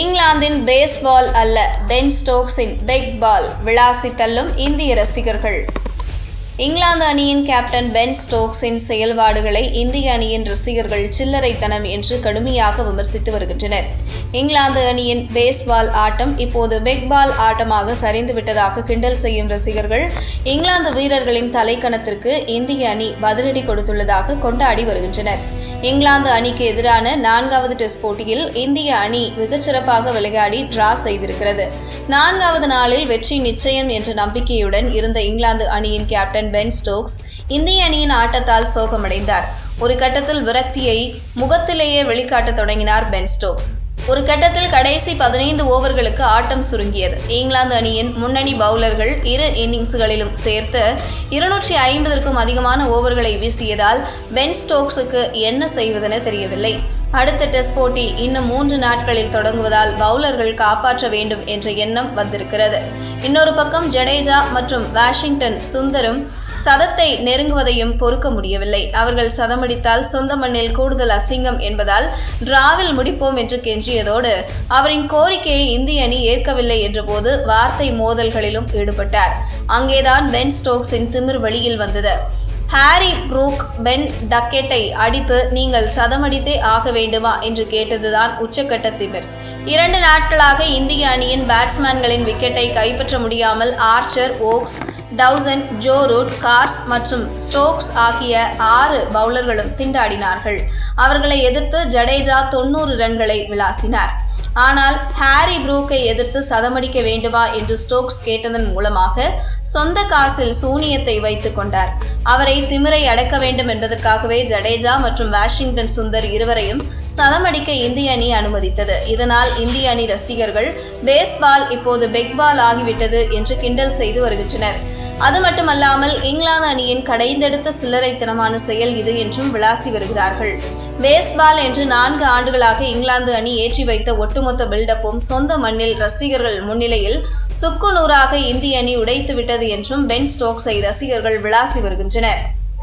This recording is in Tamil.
இங்கிலாந்தின் பேஸ்பால் அல்ல பென் ஸ்டோக்ஸின் பெக் பால் விளாசி தள்ளும் இந்திய ரசிகர்கள். இங்கிலாந்து அணியின் கேப்டன் பென் ஸ்டோக்ஸின் செயல்பாடுகளை இந்திய அணியின் ரசிகர்கள் சில்லறைத்தனம் என்று கடுமையாக விமர்சித்து வருகின்றனர். இங்கிலாந்து அணியின் பேஸ்பால் ஆட்டம் இப்போது பெக்பால் ஆட்டமாக சரிந்து விட்டதாக கிண்டல் செய்யும் ரசிகர்கள் இங்கிலாந்து வீரர்களின் தலைக்கணத்திற்கு இந்திய அணி பதிலடி கொடுத்துள்ளதாக கொண்டாடி வருகின்றனர். இங்கிலாந்து அணிக்கு எதிரான நான்காவது டெஸ்ட் போட்டியில் இந்திய அணி மிகச்சிறப்பாக விளையாடி டிரா செய்திருக்கிறது. நான்காவது நாளில் வெற்றி நிச்சயம் என்ற நம்பிக்கையுடன் இருந்த இங்கிலாந்து அணியின் கேப்டன் பென் ஸ்டோக்ஸ் இந்திய அணியின் ஆட்டத்தால் சோகமடைந்தார். ஒரு கட்டத்தில் விரக்தியை முகத்திலேயே வெளிக்காட்டத் தொடங்கினார் பென் ஸ்டோக்ஸ். ஒரு கட்டத்தில் கடைசி பதினைந்து ஓவர்களுக்கு ஆட்டம் சுருங்கியது. இங்கிலாந்து அணியின் முன்னணி பவுலர்கள் இரு இன்னிங்ஸ்களிலும் சேர்த்து இருநூற்றி ஐம்பதற்கும் அதிகமான ஓவர்களை வீசியதால் பென் ஸ்டோக்ஸுக்கு என்ன செய்வதென தெரியவில்லை. அடுத்த டெஸ்ட் போட்டி இன்னும் மூன்று நாட்களில் தொடங்குவதால் பவுலர்கள் காப்பாற்ற வேண்டும் என்ற எண்ணம் வந்திருக்கிறது. இன்னொரு பக்கம் ஜடேஜா மற்றும் வாஷிங்டன் சுந்தரும் சதத்தை நெருங்குவதையும் பொறுக்க முடியவில்லை. அவர்கள் சதமடித்தால் சொந்த மண்ணில் கூடுதல் அசிங்கம் என்பதால் டிராவில் முடிப்போம் என்று கெஞ்சி கெஞ்சியதோடு அவரின் கோரிக்கையை இந்திய அணி ஏற்கவில்லை என்றபோது வார்த்தை மோதல்களிலும் ஈடுபட்டார். அங்கேதான் பென் ஸ்டோக்ஸின் திமிர் வெளியில் வந்தது. ஹாரி ப்ரூக் பென் டக்கெட்டை அடித்து நீங்கள் சதமடித்தே ஆக வேண்டுமா? என்று கேட்டதுதான் உச்சக்கட்ட திமிர். இரண்டு நாட்களாக இந்திய அணியின் பேட்ஸ்மேன்களின் விக்கெட்டை கைப்பற்ற முடியாமல் Archer Woakes Dawson Joe Root Carse மற்றும் ஸ்டோக்ஸ் ஆகிய ஆறு பவுலர்களும் திண்டாடினார்கள். அவர்களை எதிர்த்து ஜடேஜா தொண்ணூறு ரன்களை விளாசினார். ஆனால் ஹாரி ப்ரூக்கை எதிர்த்து சதமடிக்க வேண்டுமா என்று ஸ்டோக்ஸ் கேட்டதன் மூலமாக சொந்த காசில் சூனியத்தை வைத்துக் கொண்டார். அவரை திமிரை அடக்க வேண்டும் என்பதற்காகவே ஜடேஜா மற்றும் வாஷிங்டன் சுந்தர் இருவரையும் சதமடிக்க இந்திய அணி அனுமதித்தது. இதனால் இந்திய அணி ரசிகர்கள் பேஸ்பால் இப்போது பெக்பால் ஆகிவிட்டது என்று கிண்டல் செய்து வருகின்றனர். அது மட்டுமல்லாமல் இங்கிலாந்து அணியின் கடைந்தெடுத்த சில்லறைத்தனமான செயல் இது என்றும் விளாசி வருகிறார்கள். பேஸ்பால் என்று நான்கு ஆண்டுகளாக இங்கிலாந்து அணி ஏற்றி வைத்த ஒட்டுமொத்த பில்டப்பும் சொந்த மண்ணில் ரசிகர்கள் முன்னிலையில் சுக்கு நூறாக இந்திய அணி உடைத்துவிட்டது என்றும் பென் ஸ்டோக்ஸை ரசிகர்கள் விளாசி வருகின்றனர்.